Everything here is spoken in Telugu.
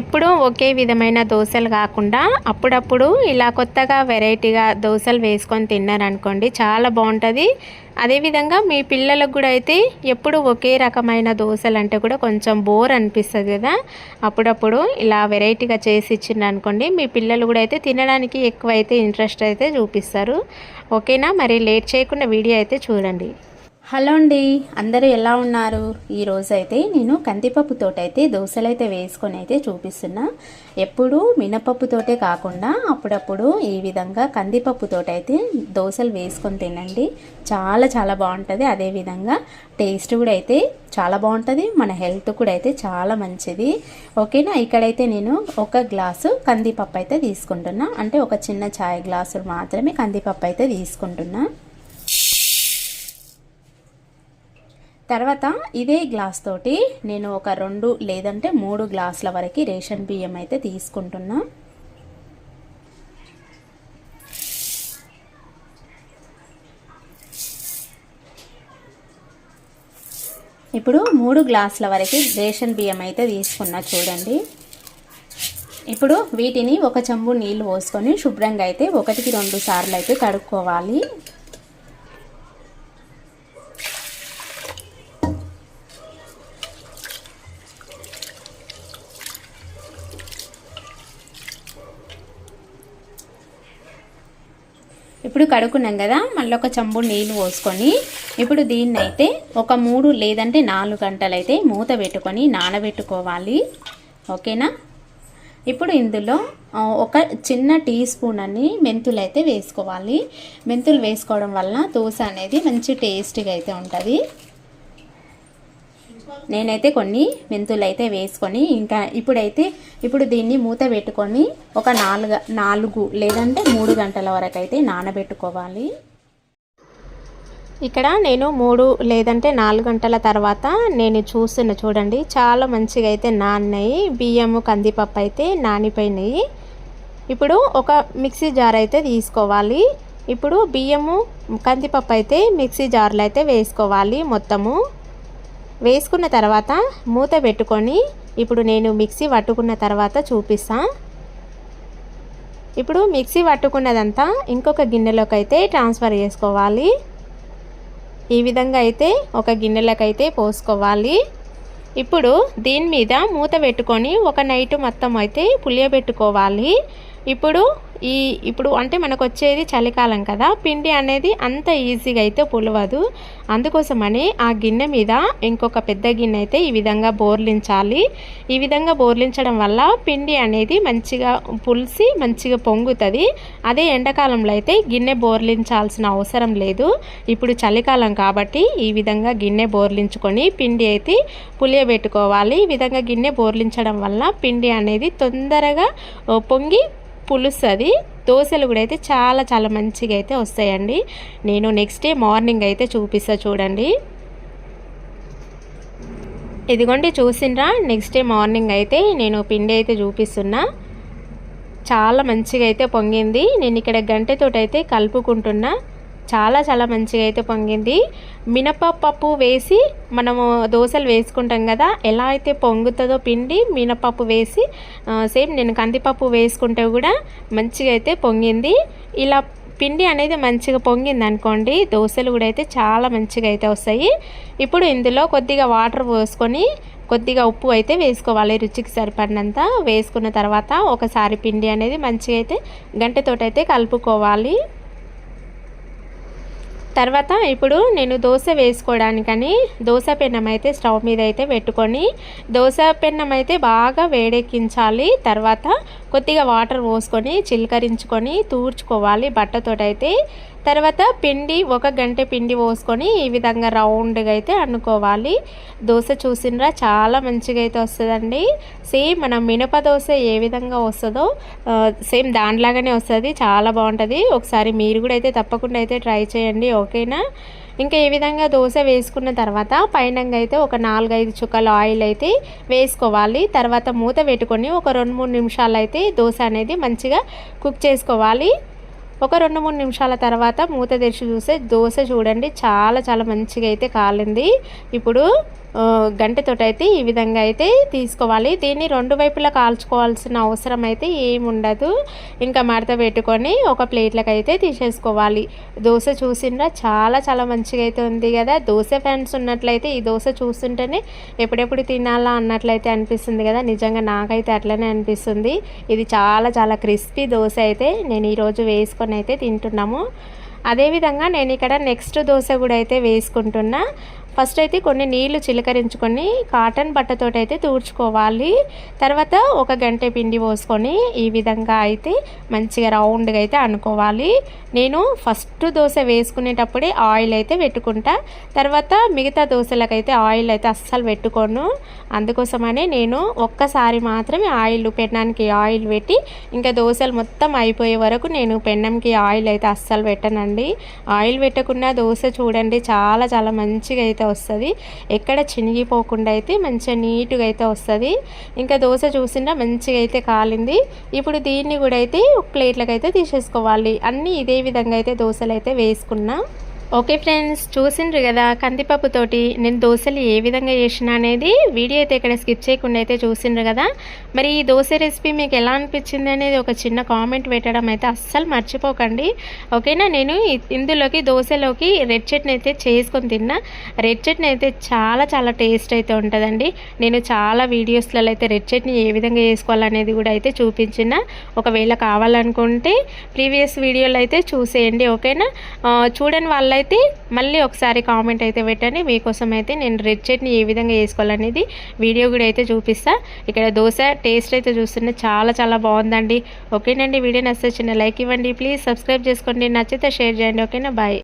ఎప్పుడూ ఒకే విధమైన దోశలు కాకుండా అప్పుడప్పుడు ఇలా కొత్తగా వెరైటీగా దోశలు వేసుకొని తిన్నారనుకోండి చాలా బాగుంటుంది. అదేవిధంగా మీ పిల్లలకు కూడా అయితే ఎప్పుడు ఒకే రకమైన దోశలు అంటే కూడా కొంచెం బోర్ అనిపిస్తుంది కదా. అప్పుడప్పుడు ఇలా వెరైటీగా చేసి ఇచ్చిండ్రు అనుకోండి మీ పిల్లలు కూడా అయితే తినడానికి ఎక్కువ అయితే ఇంట్రెస్ట్ అయితే చూపిస్తారు. ఓకేనా? మరి లేట్ చేయకుండా వీడియో అయితే చూడండి. హలో అండి అందరూ ఎలా ఉన్నారు? ఈరోజు అయితే నేను కందిపప్పుతోటి అయితే దోశలు అయితే వేసుకొని అయితే చూపిస్తున్నా. ఎప్పుడు మినపప్పుతోటే కాకుండా అప్పుడప్పుడు ఈ విధంగా కందిపప్పుతోటి అయితే దోశలు వేసుకొని తినండి. చాలా చాలా బాగుంటుంది. అదేవిధంగా టేస్ట్ కూడా అయితే చాలా బాగుంటుంది. మన హెల్త్ కూడా అయితే చాలా మంచిది. ఓకేనా? ఇక్కడైతే నేను ఒక గ్లాసు కందిపప్పు అయితే తీసుకుంటున్నా. అంటే ఒక చిన్న చాయ్ గ్లాసులు మాత్రమే కందిపప్పు అయితే తీసుకుంటున్నా. తర్వాత ఇదే గ్లాస్ తోటి నేను ఒక రెండు లేదంటే మూడు గ్లాసుల వరకు రేషన్ బియ్యం అయితే తీసుకుంటున్నా. ఇప్పుడు మూడు గ్లాసుల వరకు రేషన్ బియ్యం అయితే తీసుకున్నా చూడండి. ఇప్పుడు వీటిని ఒక చెంబు నీళ్ళు పోసుకొని శుభ్రంగా అయితే ఒకటికి రెండు సార్లు అయితే కడుక్కోవాలి. ఇప్పుడు కడుక్కున్నాం కదా మళ్ళీ ఒక చంబుడు నీళ్ళు పోసుకొని ఇప్పుడు దీన్ని అయితే ఒక మూడు లేదంటే నాలుగు గంటలు అయితే మూత పెట్టుకొని నానబెట్టుకోవాలి. ఓకేనా? ఇప్పుడు ఇందులో ఒక చిన్న టీ స్పూన్ అని మెంతులు అయితే వేసుకోవాలి. మెంతులు వేసుకోవడం వల్ల దోశ అనేది మంచి టేస్టీగా అయితే ఉంటుంది. నేనైతే కొన్ని మెంతులు అయితే వేసుకొని ఇంకా ఇప్పుడైతే ఇప్పుడు దీన్ని మూత పెట్టుకొని ఒక నాలుగు నాలుగు లేదంటే మూడు గంటల వరకు అయితే నానబెట్టుకోవాలి. ఇక్కడ నేను మూడు లేదంటే నాలుగు గంటల తర్వాత నేను చూస్తున్న చూడండి చాలా మంచిగా అయితే నాన్నాయి. బియ్యము కందిపప్పు అయితే నానిపోయినాయి. ఇప్పుడు ఒక మిక్సీ జార్ అయితే తీసుకోవాలి. ఇప్పుడు బియ్యము కందిపప్పు అయితే మిక్సీ జార్లో అయితే వేసుకోవాలి మొత్తము. వేసుకున్న తర్వాత మూత పెట్టుకొని ఇప్పుడు నేను మిక్సీ పట్టుకున్న తర్వాత చూపిస్తా. ఇప్పుడు మిక్సీ పట్టుకున్నదంతా ఇంకొక గిన్నెలోకి అయితే ట్రాన్స్ఫర్ చేసుకోవాలి. ఈ విధంగా అయితే ఒక గిన్నెలోకి అయితే పోసుకోవాలి. ఇప్పుడు దీని మీద మూత పెట్టుకొని ఒక నైట్ మొత్తం అయితే పులియబెట్టుకోవాలి. ఇప్పుడు ఈ ఇప్పుడు అంటే మనకు వచ్చేది చలికాలం కదా పిండి అనేది అంత ఈజీగా అయితే పులవదు. అందుకోసమని ఆ గిన్నె మీద ఇంకొక పెద్ద గిన్నె అయితే ఈ విధంగా బోర్లించాలి. ఈ విధంగా బోర్లించడం వల్ల పిండి అనేది మంచిగా పులిసి మంచిగా పొంగుతుంది. అదే ఎండాకాలంలో అయితే గిన్నె బోర్లించాల్సిన అవసరం లేదు. ఇప్పుడు చలికాలం కాబట్టి ఈ విధంగా గిన్నె బోర్లించుకొని పిండి అయితే పులియబెట్టుకోవాలి. ఈ విధంగా గిన్నె బోర్లించడం వల్ల పిండి అనేది తొందరగా పొంగి పులుస్తుంది దోశలు కూడా అయితే చాలా చాలా మంచిగా అయితే వస్తాయండి. నేను నెక్స్ట్ డే మార్నింగ్ అయితే చూపిస్తా చూడండి. ఇదిగోండి చూసిండ్రా నెక్స్ట్ డే మార్నింగ్ అయితే నేను పిండి అయితే చూపిస్తున్నా. చాలా మంచిగా అయితే పొంగింది. నేను ఇక్కడ గంటెతోటి అయితే కలుపుకుంటున్నా. చాలా చాలా మంచిగా అయితే పొంగింది. మినపప్పు వేసి మనము దోశలు వేసుకుంటాం కదా ఎలా అయితే పొంగుతుందో పిండి మినపప్పు వేసి సేమ్ నేను కందిపప్పు వేసుకుంటే కూడా మంచిగా అయితే పొంగింది. ఇలా పిండి అనేది మంచిగా పొంగింది అనుకోండి దోశలు కూడా అయితే చాలా మంచిగా అయితే వస్తాయి. ఇప్పుడు ఇందులో కొద్దిగా వాటర్ పోసుకొని కొద్దిగా ఉప్పు అయితే వేసుకోవాలి రుచికి సరిపడినంత. వేసుకున్న తర్వాత ఒకసారి పిండి అనేది మంచిగా అయితే గంటతోటైతే కలుపుకోవాలి. తర్వాత ఇప్పుడు నేను దోశ వేసుకోవడానికని దోశ పెన్నం అయితే స్టవ్ మీద అయితే పెట్టుకొని దోశ పెన్నం అయితే బాగా వేడెక్కించాలి. తర్వాత కొద్దిగా వాటర్ పోసుకొని చిలకరించుకొని తూర్చుకోవాలి. బట్టతోటైతే తర్వాత పిండి ఒక గంట పిండి పోసుకొని ఈ విధంగా రౌండ్గా అయితే అనుకోవాలి. దోశ చూసినరా చాలా మంచిగా అయితే వస్తుందండి. సేమ్ మన మినప దోశ ఏ విధంగా వస్తుందో సేమ్ దానిలాగానే వస్తుంది. చాలా బాగుంటుంది. ఒకసారి మీరు కూడా అయితే తప్పకుండా అయితే ట్రై చేయండి. ఓకేనా? ఇంకా ఈ విధంగా దోశ వేసుకున్న తర్వాత పైన అయితే ఒక నాలుగైదు చుక్కల ఆయిల్ అయితే వేసుకోవాలి. తర్వాత మూత పెట్టుకొని ఒక రెండు మూడు నిమిషాలు అయితే దోశ అనేది మంచిగా కుక్ చేసుకోవాలి. ఒక రెండు మూడు నిమిషాల తర్వాత మూత తెరిచి చూస్తే దోశ చూడండి. చాలా చాలా మంచిగా అయితే కాలింది. ఇప్పుడు ఆ, గంటెతోటి అయితే ఈ విధంగా అయితే తీసుకోవాలి. దీన్ని రెండు వైపులా కాల్చుకోవాల్సిన అవసరం అయితే ఏమి ఉండదు ఇంకా మడత పెట్టుకొని ఒక ప్లేట్లకు అయితే తీసేసుకోవాలి. దోశ చూసిండ్రా చాలా చాలా మంచిగా అయితే ఉంది కదా. దోశ ఫ్యాన్స్ ఉన్నట్లయితే ఈ దోశ చూస్తుంటేనే ఎప్పుడెప్పుడు తినాలా అన్నట్లయితే అనిపిస్తుంది కదా. నిజంగా నాకైతే అట్లనే అనిపిస్తుంది. ఇది చాలా చాలా క్రిస్పీ దోశ అయితే నేను ఈరోజు వేసుకొని అయితే తింటున్నాము. అదేవిధంగా నేను ఇక్కడ నెక్స్ట్ దోశ కూడా అయితే వేసుకుంటున్నా. ఫస్ట్ అయితే కొన్ని నీళ్ళు చిలకరించుకొని కాటన్ బట్టతోటి అయితే తూడ్చుకోవాలి. తర్వాత ఒక గంట పిండి పోసుకొని ఈ విధంగా అయితే మంచిగా రౌండ్గా అయితే అనుకోవాలి. నేను ఫస్ట్ దోశ వేసుకునేటప్పుడే ఆయిల్ అయితే పెట్టుకుంటా. తర్వాత మిగతా దోశలకైతే ఆయిల్ అయితే అస్సలు పెట్టుకోను. అందుకోసమనే నేను ఒక్కసారి మాత్రమే ఆయిల్ పెన్నానికి ఆయిల్ పెట్టి ఇంకా దోశలు మొత్తం అయిపోయే వరకు నేను పెన్నంకి ఆయిల్ అయితే అస్సలు పెట్టనండి. ఆయిల్ పెట్టకుండా దోశ చూడండి చాలా చాలా మంచిగా అయితే వస్తుంది. ఎక్కడ చినిగిపోకుండా అయితే మంచిగా నీట్గా అయితే వస్తుంది. ఇంకా దోశ చూసినా మంచిగా అయితే కాలింది. ఇప్పుడు దీన్ని కూడా అయితే ఒక ప్లేట్లకు అయితే తీసేసుకోవాలి. అన్నీ ఇదే విధంగా అయితే దోశలు అయితే వేసుకున్నా. ఓకే ఫ్రెండ్స్ చూసిండ్రు కదా కందిపప్పుతోటి నేను దోశలు ఏ విధంగా చేసిన అనేది వీడియో అయితే ఇక్కడ స్కిప్ చేయకుండా అయితే చూసిండ్రు కదా. మరి ఈ దోశ రెసిపీ మీకు ఎలా అనిపించింది అనేది ఒక చిన్న కామెంట్ పెట్టడం అయితే అస్సలు మర్చిపోకండి. ఓకేనా నేను ఇందులోకి దోశలోకి రెడ్ చట్నీ అయితే చేసుకొని తిన్నా. రెడ్ చట్నీ అయితే చాలా చాలా టేస్ట్ అయితే ఉంటుందండి. నేను చాలా వీడియోస్లలో అయితే రెడ్ చట్నీ ఏ విధంగా చేసుకోవాలనేది కూడా అయితే చూపించిన. ఒకవేళ కావాలనుకుంటే ప్రీవియస్ వీడియోలో అయితే చూసేయండి ఓకేనా? చూడని వాళ్ళ వాళ్ళైతే మళ్ళీ ఒకసారి కామెంట్ అయితే పెట్టండి. మీకోసం అయితే నేను రెడ్ చట్నీ ఏ విధంగా వేసుకోవాలనేది వీడియో కూడా అయితే చూపిస్తా. ఇక్కడ దోశ టేస్ట్ అయితే చూస్తుంటే చాలా చాలా బాగుందండి. ఓకేనండి వీడియో నచ్చితే చిన్న లైక్ ఇవ్వండి. ప్లీజ్ సబ్స్క్రైబ్ చేసుకోండి. నచ్చితే షేర్ చేయండి. ఓకేనా? బాయ్.